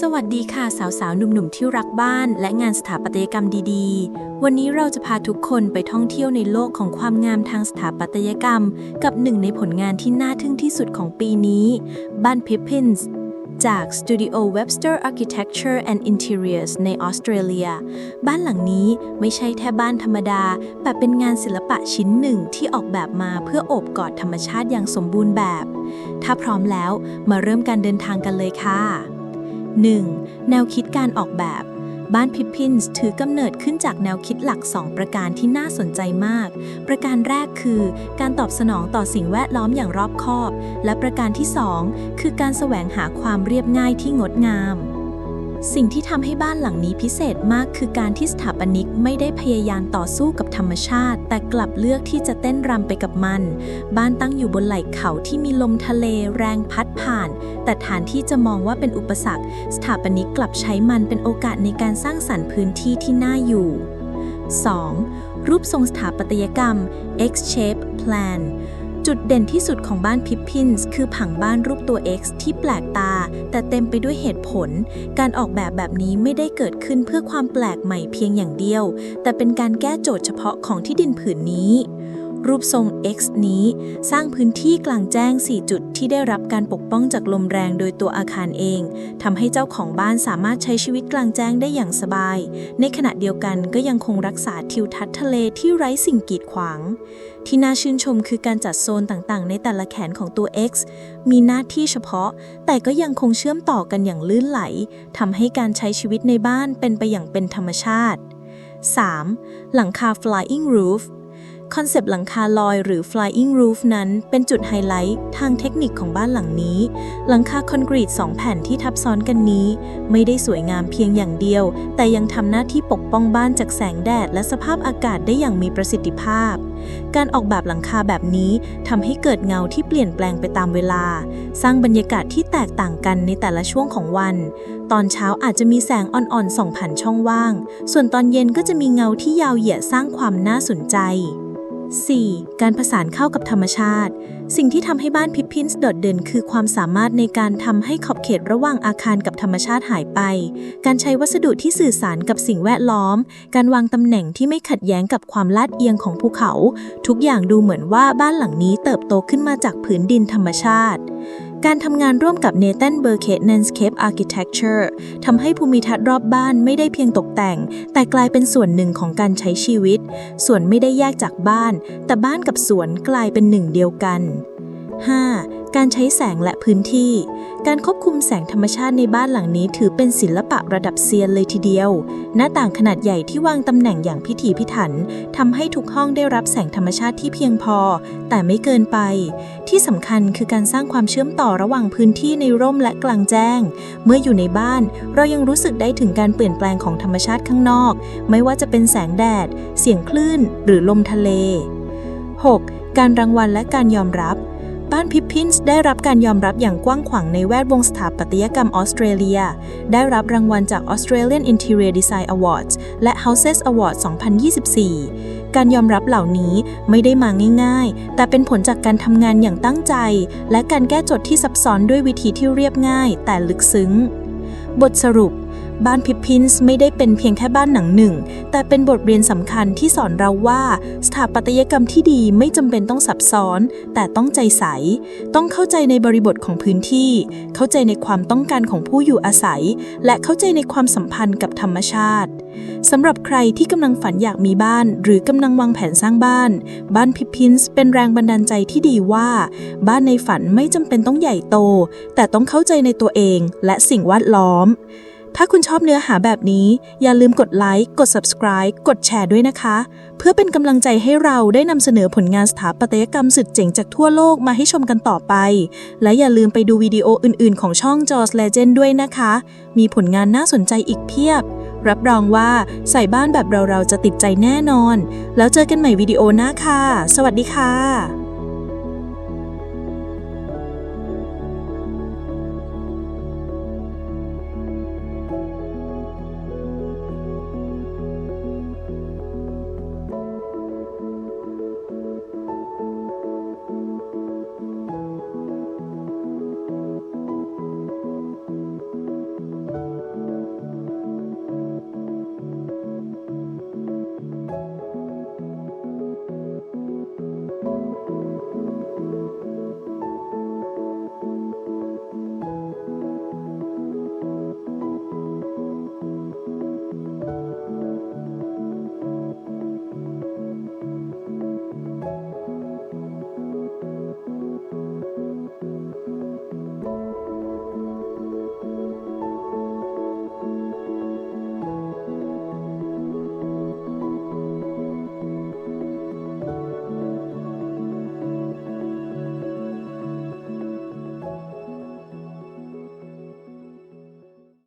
สวัสดีค่ะสาวๆ หนุ่มๆ ที่รักบ้านและงานสถาปัตยกรรมดีๆ วันนี้เราจะพาทุกคนไปท่องเที่ยวในโลกของความงามทางสถาปัตยกรรม กับหนึ่งในผลงานที่น่าทึ่งที่สุดของปีนี้ บ้าน Pippins จาก Studio Webster Architecture and Interiors ในออสเตรเลีย บ้านหลังนี้ไม่ใช่แค่บ้านธรรมดา แต่เป็นงานศิลปะชิ้นหนึ่งที่ออกแบบมาเพื่อโอบกอดธรรมชาติอย่างสมบูรณ์แบบ ถ้าพร้อมแล้วมาเริ่มการเดินทางกันเลยค่ะ 1. แนวคิดการออกแบบ บ้านพิพพินส์ถือกำเนิดขึ้นจากแนวคิดหลัก 2 ประการที่น่าสนใจมาก ประการแรกคือ การตอบสนองต่อสิ่งแวดล้อมอย่างรอบคอบ และประการที่ 2 คือการแสวงหาความเรียบง่ายที่งดงาม สิ่งที่ทำให้บ้านหลังนี้พิเศษมากคือการที่สถาปนิกไม่ได้พยายามต่อสู้กับธรรมชาติ แต่กลับเลือกที่จะเต้นรำไปกับมัน บ้านตั้งอยู่บนไหล่เขาที่มีลมทะเลแรงพัดผ่าน แต่ฐานที่จะมองว่าเป็นอุปสรรค สถาปนิกกลับใช้มันเป็นโอกาสในการสร้างสรรค์พื้นที่ที่น่าอยู่ 2. รูปทรงสถาปัตยกรรม X shape plan จุดเด่นที่สุดของบ้านพิพพินส์คือผังบ้านรูปตัว X ที่แปลกตา แต่เต็มไปด้วยเหตุผล การออกแบบแบบนี้ไม่ได้เกิดขึ้นเพื่อความแปลกใหม่เพียงอย่างเดียว แต่เป็นการแก้โจทย์เฉพาะของที่ดินผืนนี้ รูปทรง X นี้สร้างพื้นที่กลางแจ้ง 4 จุดที่ได้รับการปกป้องจากลมแรงโดยตัวอาคารเองทำให้เจ้าของบ้านสามารถใช้ชีวิตกลางแจ้งได้อย่างสบาย ในขณะเดียวกันก็ยังคงรักษาทิวทัศน์ทะเลที่ไร้สิ่งกีดขวาง ที่น่าชื่นชมคือการจัดโซนต่างๆ ในแต่ละแขนของตัว X มีหน้าที่เฉพาะ แต่ก็ยังคงเชื่อมต่อกันอย่างลื่นไหลทำให้การใช้ชีวิตในบ้านเป็นไปอย่างเป็นธรรมชาติ 3. หลังคา flying roof คอนเซปต์หลังคาลอยหรือ flying roof นั้นเป็นจุดไฮไลท์ทางเทคนิคของบ้านหลังนี้ หลังคาคอนกรีต2แผ่นที่ทับซ้อนกันนี้ ไม่ได้สวยงามเพียงอย่างเดียว แต่ยังทำหน้าที่ปกป้องบ้านจากแสงแดดและสภาพอากาศได้อย่างมีประสิทธิภาพ การออกแบบหลังคาแบบนี้ทำให้เกิดเงาที่เปลี่ยนแปลงไปตามเวลา สร้างบรรยากาศที่แตกต่างกันในแต่ละช่วงของวัน ตอนเช้าอาจจะมีแสงอ่อนๆส่องผ่านช่องว่าง ส่วนตอนเย็นก็จะมีเงาที่ยาวเหยียดสร้างความน่าสนใจ 4. การผสานเข้ากับธรรมชาติ สิ่งที่ทำให้บ้านพิพินส์โดดเด่น คือความสามารถในการทำให้ขอบเขตระหว่างอาคารกับธรรมชาติหายไป การใช้วัสดุที่สื่อสารกับสิ่งแวดล้อม การวางตำแหน่งที่ไม่ขัดแย้งกับความลาดเอียงของภูเขา ทุกอย่างดูเหมือนว่าบ้านหลังนี้เติบโตขึ้นมาจากผืนดินธรรมชาติ การทำงานร่วมกับ Nathan Burkett Landscape Architecture ทำให้ภูมิทัศน์รอบบ้านไม่ได้เพียงตกแต่ง แต่กลายเป็นส่วนหนึ่งของการใช้ชีวิต ส่วนไม่ได้แยกจากบ้าน แต่บ้านกับสวนกลายเป็นหนึ่งเดียวกัน 5. การใช้แสงและพื้นที่ การควบคุมแสงธรรมชาติในบ้านหลังนี้ถือเป็นศิลปะระดับเซียนเลยทีเดียว หน้าต่างขนาดใหญ่ที่วางตำแหน่งอย่างพิถีพิถันทำให้ทุกห้องได้รับแสงธรรมชาติที่เพียงพอ แต่ไม่เกินไป ที่สำคัญคือการสร้างความเชื่อมต่อระหว่างพื้นที่ในร่มและกลางแจ้ง เมื่ออยู่ในบ้านเรายังรู้สึกได้ถึงการเปลี่ยนแปลงของธรรมชาติข้างนอก ไม่ว่าจะเป็นแสงแดด เสียงคลื่น หรือลมทะเล 6. การรางวัลและการยอมรับ บ้านพิพพินส์ได้รับการยอมรับอย่างกว้างขวางในแวดวงสถาปัตยกรรมออสเตรเลีย ได้รับรางวัลจาก Australian Interior Design Awards และ Houses Awards 2024 การยอมรับเหล่านี้ไม่ได้มาง่าย ๆ แต่เป็นผลจากการทำงานอย่างตั้งใจ และการแก้โจทย์ที่ซับซ้อนด้วยวิธีที่เรียบง่าย แต่ลึกซึ้ง บทสรุป บ้านพิพพินส์ไม่ได้เป็นเพียงแค่บ้านหนังหนึ่ง แต่เป็นบทเรียนสำคัญที่สอนเราว่า สถาปัตยกรรมที่ดีไม่จำเป็นต้องซับซ้อน แต่ต้องใจใส ต้องเข้าใจในบริบทของพื้นที่ เข้าใจในความต้องการของผู้อยู่อาศัย และเข้าใจในความสัมพันธ์กับธรรมชาติสำหรับใครที่กำลังฝันอยากมีบ้าน หรือกำลังวางแผนสร้างบ้าน บ้านพิพพินส์เป็นแรงบันดาลใจที่ดีว่า บ้านในฝันไม่จำเป็นต้องใหญ่โต แต่ต้องเข้าใจในตัวเองและสิ่งแวดล้อม ถ้าคุณชอบเนื้อหาแบบนี้ อย่าลืมกดไลค์ กด subscribe กดแชร์ด้วยนะคะ เพื่อเป็นกำลังใจให้เราได้นำเสนอผลงานสถาปัตยกรรมสุดเจ๋งจากทั่วโลกมาให้ชมกันต่อไป และอย่าลืมไปดูวิดีโออื่นๆ ของช่อง Jaws Legend ด้วยนะคะ มีผลงานน่าสนใจอีกเพียบ รับรองว่าใส่บ้านแบบเราๆจะติดใจแน่นอน แล้วเจอกันใหม่วิดีโอหน้าค่ะ สวัสดีค่ะ